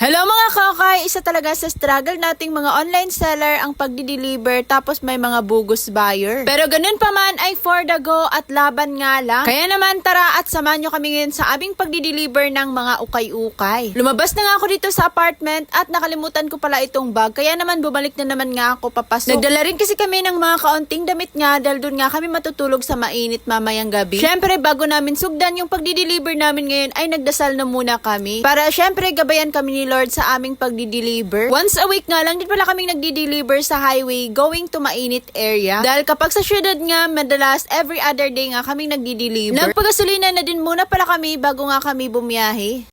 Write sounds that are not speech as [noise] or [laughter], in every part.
Hello kakay! Isa talaga sa struggle nating mga online seller ang pagdi-deliver tapos may mga bogus buyer. Pero ganun pa man ay for the go at laban nga lang. Kaya naman tara at samahan nyo kami ngayon sa aming pagdi-deliver ng mga ukay-ukay. Lumabas na nga ako dito sa apartment at nakalimutan ko pala itong bag. Kaya naman bumalik na naman nga ako papasok. Nagdala rin kasi kami ng mga kaunting damit nga dahil doon nga kami matutulog sa mainit mamayang gabi. Syempre bago namin sugdan yung pagdi-deliver namin ngayon ay nagdasal na muna kami. Para syempre gabayan kami ni Lord sa aming pagdi-deliver. Once a week nga lang din pala kaming nagdi-deliver sa highway going to mainit area. Dahil kapag sa syudad nga, madalas every other day nga kaming nagdi-deliver. Nagpagasolina na din muna pala kami bago nga kami bumiyahe.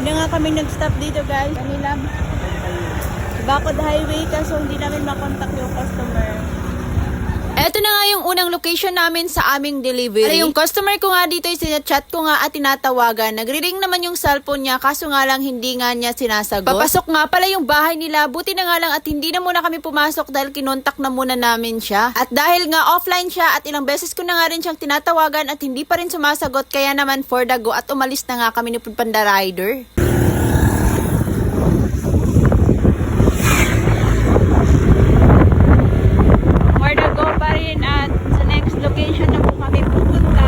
Hindi nga kami nag-stop dito guys. Kanila. Bakod highway kaso hindi namin makontak yung customer. Eto na nga yung unang location namin sa aming delivery. Ay, yung customer ko nga dito, sinachat ko nga at tinatawagan. Nagre-ring naman yung cellphone niya, kaso nga lang hindi nga niya sinasagot. Papasok nga pala yung bahay nila, buti na nga lang at hindi na muna kami pumasok dahil kinontak na muna namin siya. At dahil nga offline siya at ilang beses ko na nga rin siyang tinatawagan at hindi pa rin sumasagot, kaya naman for the go at umalis na nga kami ni Panda Rider. For the go pa rin at sa next location na po kami pupunta.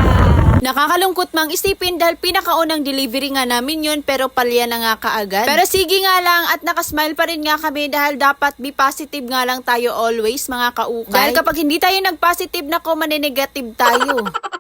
Nakakalungkot mang isipin dahil pinakaunang delivery nga namin yun pero palya na nga kaagad. Pero sige nga lang at nakasmile pa rin nga kami dahil dapat be positive nga lang tayo always mga kaukay. Dahil kapag hindi tayo nag-positive na ko, maninegative tayo. [laughs]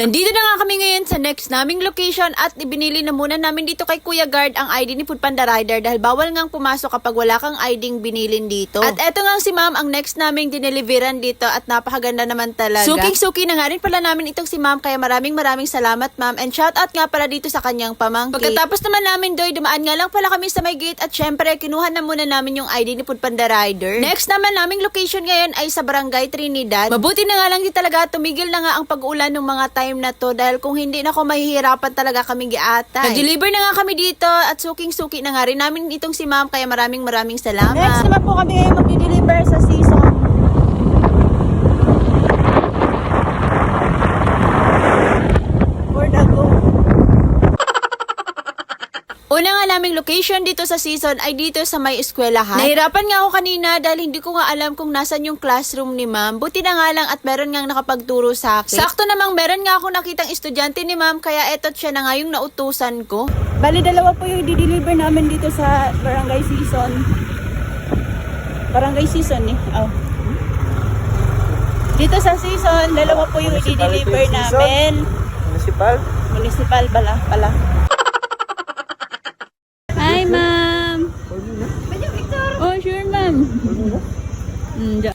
Nandito na nga kami ngayon sa next naming location at ibinili na muna namin dito kay Kuya Guard ang ID ni Foodpanda Rider dahil bawal ngang pumasok kapag wala kang ID binilin dito. At eto nga si ma'am ang next naming dineliveran dito at napakaganda naman talaga. Suking-suki na nga rin pala namin itong si ma'am kaya maraming maraming salamat ma'am and shout out nga pala dito sa kanyang pamangkin. Pagkatapos naman namin doy, dumaan nga lang pala kami sa may gate at syempre kinuha na muna namin yung ID ni Foodpanda Rider. Next naman naming location ngayon ay sa Barangay Trinidad. Mabuti na nga lang din talaga tumigil na nga ang pag-ulan ng mga time na to dahil kung hindi na ako mahihirapan talaga kami giatay. Nag-deliver na nga kami dito at suking-suki na nga rin namin itong si ma'am kaya maraming maraming salamat. Next naman po kami ngayon mag-deliver sa season. For the go. Una nga naming location dito sa season ay dito sa may eskwelahan. Nahirapan nga ako kanina dahil hindi ko nga alam kung nasan yung classroom ni ma'am. Buti na nga lang at meron nga nakapagturo sa akin. Sakto namang meron nga ako nakitang estudyante ni ma'am kaya etot siya na nga yung nautusan ko. Bali dalawa po yung i-deliver namin dito sa barangay season. Barangay season eh. Oh. Dito sa season, dalawa po yung i-deliver namin. Municipal? Municipal bala pala.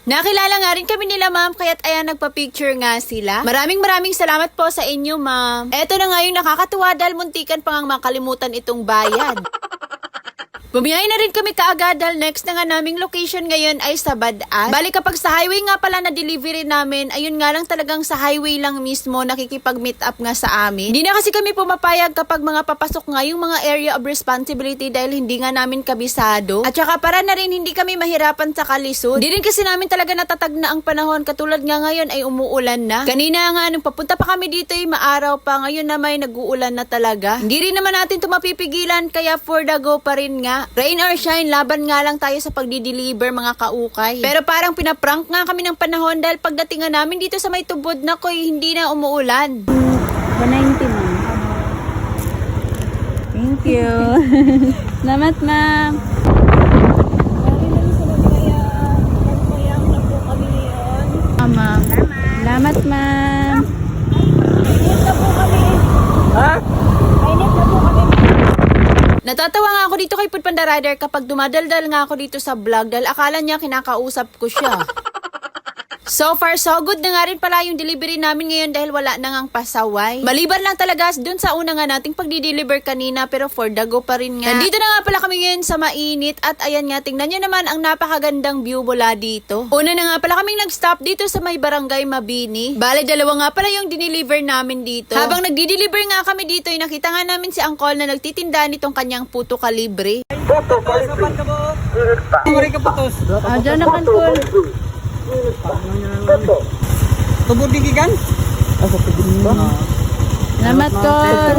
Nakilala nga rin kami nila, ma'am, kaya't ayan, nagpa-picture nga sila. Maraming maraming salamat po sa inyo, ma'am. Eto na nga yung nakakatuwa dahil muntikan pa nga makalimutan itong bayad. [laughs] Bumiyahe na rin kami kaagad dahil next na nga naming location ngayon ay sa Badas. Bali kapag sa highway nga pala na delivery namin, ayun nga lang talagang sa highway lang mismo nakikipag-meet up nga sa amin. Hindi na kasi kami pumapayag kapag mga papasok nga yung mga area of responsibility dahil hindi nga namin kabisado. At saka para na rin hindi kami mahirapan sa kalisod. Hindi rin kasi namin talaga natatag na ang panahon katulad nga ngayon ay umuulan na. Kanina nga nung papunta pa kami dito ay maaraw pa ngayon na may nag-uulan na talaga. Hindi rin naman natin ito mapipigilan kaya for the go pa rin nga. Rain or shine, laban nga lang tayo sa pagdi-deliver mga kaukay. Pero parang pinaprank nga kami ng panahon dahil pagdating nga namin dito sa may tubod na ko hindi na umuulan. 190 ma'am. Thank you. [laughs] Salamat ma'am. Ah, ma'am. Salamat ma'am. Ha? Natatawa nga ako dito kay Panda Rider kapag dumadaldal nga ako dito sa vlog dahil akala niya kinakausap ko siya. [laughs] So far, so good na nga rin pala yung delivery namin ngayon dahil wala na ngang pasaway. Maliban lang talaga dun sa una nga nating pagdi-deliver kanina pero for the go pa rin nga. Nandito na nga pala kami ngayon sa mainit at ayan nga, tingnan nyo naman ang napakagandang view mula dito. Una na nga pala kaming nag-stop dito sa may barangay Mabini. Bale, dalawa nga pala yung dineliver namin dito. Habang nagdi-deliver nga kami dito, ay nakita nga namin si Angkol na nagtitinda nitong kanyang puto kalibre. Boto, quality. Uri ka putos. Ah, dyan naman po. Boto. Tubod gigigan? Asa tubod ba? Salamat Col.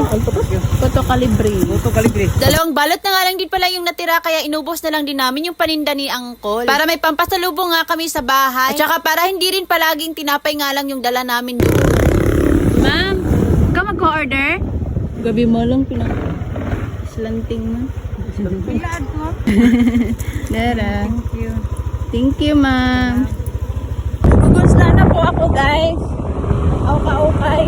Puto kalibre. Puto kalibre. Dalawang balot na nga lang din pala yung natira kaya inubos na lang din namin yung paninda ni Angkol. Para may pampasalubong nga kami sa bahay. At saka para hindi rin palaging tinapay nga lang yung dala namin doon. Ma'am, ka mag-order? Gabi mo lang pinang slanting mo. Dara. [laughs] Thank you. Thank you, ma'am. Po ako, guys. Okay,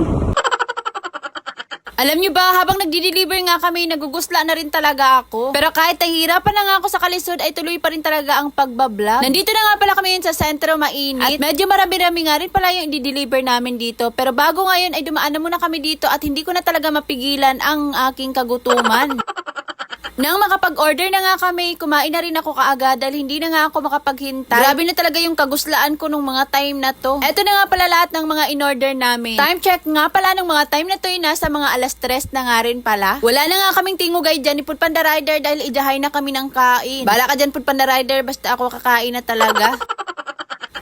Alam nyo ba, habang nagdi-deliver nga kami, nagugusla na rin talaga ako. Pero kahit nahihirapan na nga ako sa kalisod, ay tuloy pa rin talaga ang pagbablog. Nandito na nga pala kami sa sentro, mainit. At medyo marami-rami nga rin pala yung i-deliver namin dito. Pero bago ngayon ay dumaan na muna kami dito at hindi ko na talaga mapigilan ang aking kagutuman. [laughs] Nang makapag-order na nga kami, kumain na rin ako kaagad dahil hindi na nga ako makapaghintay. Grabe na talaga yung kaguslaan ko nung mga time na to. Eto na nga pala lahat ng mga in-order namin. Time check nga pala ng mga time na to ay nasa mga alas 3 na nga rin pala. Wala na nga kaming tingugay dyan ni Panda Rider dahil ijahay na kami ng kain. Bala ka dyan Panda Rider basta ako kakain na talaga. [laughs]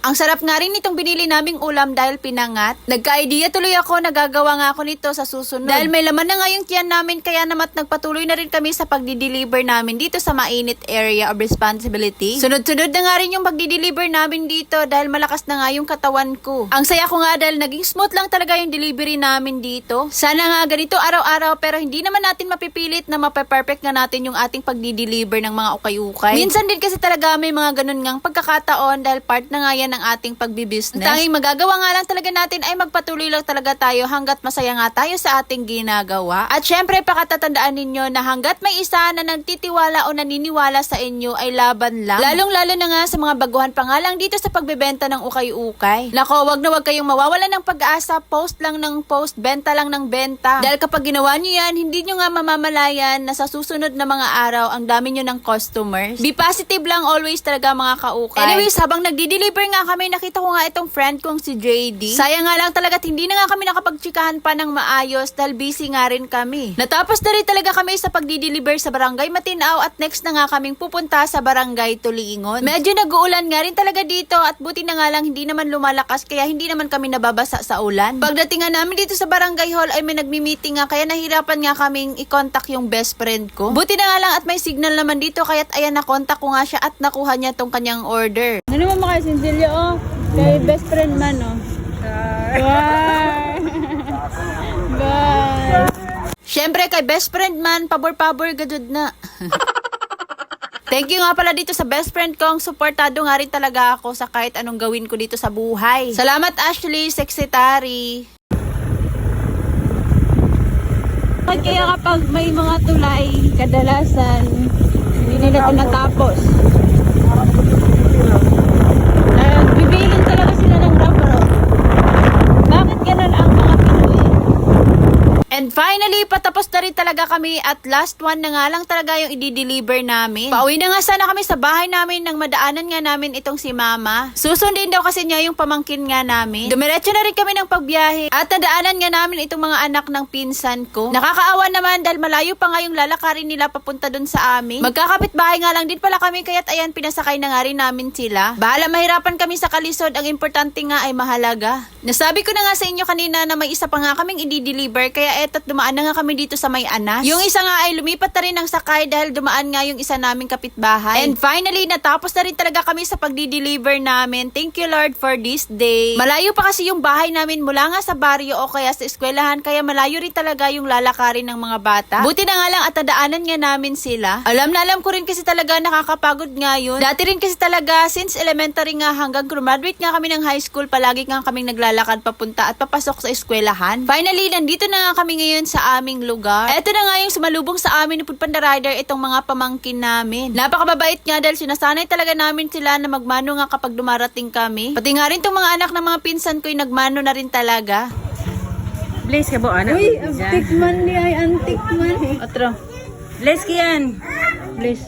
Ang sarap nga rin nitong binili naming ulam dahil pinangat. Nagka-idea tuloy ako, nagagawa nga ako nito sa susunod. Dahil may laman na nga yung tiyan namin, kaya namat nagpatuloy na rin kami sa pagdi-deliver namin dito sa mainit area of responsibility. Sunod-sunod na nga rin yung pagdi-deliver namin dito dahil malakas na nga yung katawan ko. Ang saya ko nga dahil naging smooth lang talaga yung delivery namin dito. Sana nga ganito araw-araw pero hindi naman natin mapipilit na mape-perfect nga natin yung ating pagdi-deliver ng mga ukay-ukay. Minsan din kasi talaga may mga ganun ngang pagkakataon dahil part na nga yan ng ating pagbibusiness. Ang tanging magagawa nga lang talaga natin ay magpatuloy lang talaga tayo hanggat masaya nga tayo sa ating ginagawa. At syempre, pakatatandaan ninyo na hanggat may isa na nagtitiwala o naniniwala sa inyo ay laban lang. Lalong-lalo na nga sa mga baguhan pa nga lang dito sa pagbebenta ng ukay-ukay. Nako, wag na wag kayong mawawala ng pag-asa, post lang ng post, benta lang ng benta. Dahil kapag ginawa nyo yan, hindi nyo nga mamamalayan na sa susunod na mga araw, ang dami nyo ng customers. Be positive lang always talaga mga kaukay. Anyways, habang nagdi-deliver nga kami, nakita ko nga itong friend kong si JD. Sayang nga lang talaga hindi na nga kami nakapagtsikahan pa ng maayos dahil busy nga rin kami. Natapos na rin talaga kami sa pagdi-deliver sa barangay Matinao at next na nga kaming pupunta sa barangay Tulingon. Medyo nag-uulan nga rin talaga dito at buti na nga lang hindi naman lumalakas kaya hindi naman kami nababasa sa ulan. Pagdating nga namin dito sa barangay hall ay may nagmi-meeting nga kaya nahirapan nga kaming i-contact yung best friend ko. Buti na nga lang at may signal naman dito kaya't ayan na-contact ko nga siya at nakuha niya tong kanyang order. Ano mo mga Cecilia, oh? Kay best friend man, oh. Bye! Bye! Siyempre, kay best friend man, pabor-pabor gadud na. [laughs] Thank you nga pala dito sa best friend kong supportado nga rin talaga ako sa kahit anong gawin ko dito sa buhay. Salamat Ashley, secretary. Bakit kaya kapag may mga tulay, kadalasan, hindi nila tinatapos? Nagbibilin talaga sila ng rubber. oh. Bakit ganun ang mga Pinoy? And finally, patapos na rin talaga kami at last one na nga lang talaga yung i-deliver namin. Pauwi na nga sana kami sa bahay namin nang madaanan nga namin itong si mama. Susundin daw kasi niya yung pamangkin nga namin. Dumiretso na rin kami ng pagbiyahe at nadaanan nga namin itong mga anak ng pinsan ko. Nakakaawa naman dahil malayo pa nga yung lalakarin nila papunta dun sa amin. Magkakapit bahay nga lang din pala kami kaya't ayan pinasakay na nga rin namin sila. Bahala mahirapan kami sa kalisod, ang importante nga ay mahalaga. Nasabi ko na nga sa inyo kanina na may isa pa nga kaming i-deliver kaya eto't dumaan na nga kami dito sa may anas. Yung isa nga ay lumipat na rin ng sakay dahil dumaan nga yung isa naming kapitbahay. And finally, natapos na rin talaga kami sa pagdi-deliver namin. Thank you Lord for this day. Malayo pa kasi yung bahay namin mula nga sa baryo o kaya sa eskwelahan kaya malayo rin talaga yung lalakarin ng mga bata. Buti na nga lang at nadaanan nga namin sila. Alam na alam ko rin kasi talaga nakakapagod nga yun. Dati rin kasi talaga since elementary nga hanggang graduate nga kami ng high school palagi nga kaming naglalakad papunta at papasok sa eskwelahan. Finally, nandito na nga kami ngayon sa aming lugar. Eto na nga yung sumalubong sa amin ni Food Panda Rider itong mga pamangkin namin. Napakababait nga dahil sinasanay talaga namin sila na magmano nga kapag dumarating kami. Pati nga rin tong mga anak ng mga pinsan ko yung nagmano na rin talaga. Bless ka po, anak. Uy, antik man ni ay antik man. Otro. Bless ka yan. Please.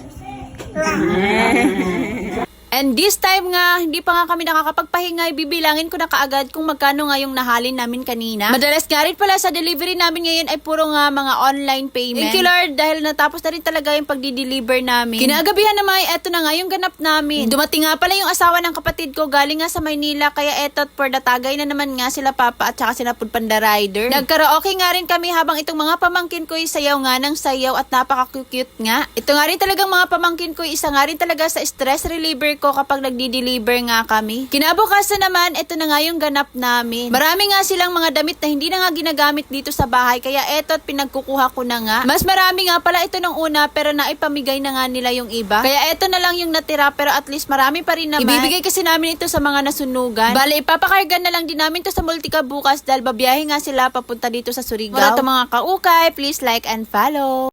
And this time nga, hindi pa nga kami nakakapagpahinga, bibilangin ko na kaagad kung magkano nga yung nahalin namin kanina. Madalas nga rin pala sa delivery namin ngayon ay puro nga mga online payment. Thank you Lord dahil natapos na rin talaga yung pagdi-deliver namin. Kinagabihan naman, eto na nga yung ganap namin. Dumating nga pala yung asawa ng kapatid ko galing nga sa Maynila kaya eto for the tagay na naman nga sila papa at saka sila Panda Rider. Nagkaraoke nga rin kami habang itong mga pamangkin ko ay sayaw nga ng sayaw at napaka-cute nga. Ito nga rin talagang mga pamangkin ko, isa nga rin talaga sa stress reliever ko kapag nagdi-deliver nga kami. Kinabukasan naman, ito na nga yung ganap namin. Marami nga silang mga damit na hindi na nga ginagamit dito sa bahay kaya eto at pinagkukuha ko na nga. Mas marami nga pala ito nung una pero naipamigay na nga nila yung iba. Kaya eto na lang yung natira pero at least marami pa rin naman. Ibibigay kasi namin ito sa mga nasunugan. Bale, ipapakarga na lang din namin to sa Multica bukas dahil babiyahe nga sila papunta dito sa Surigao. Wala to mga kaukay, please like and follow.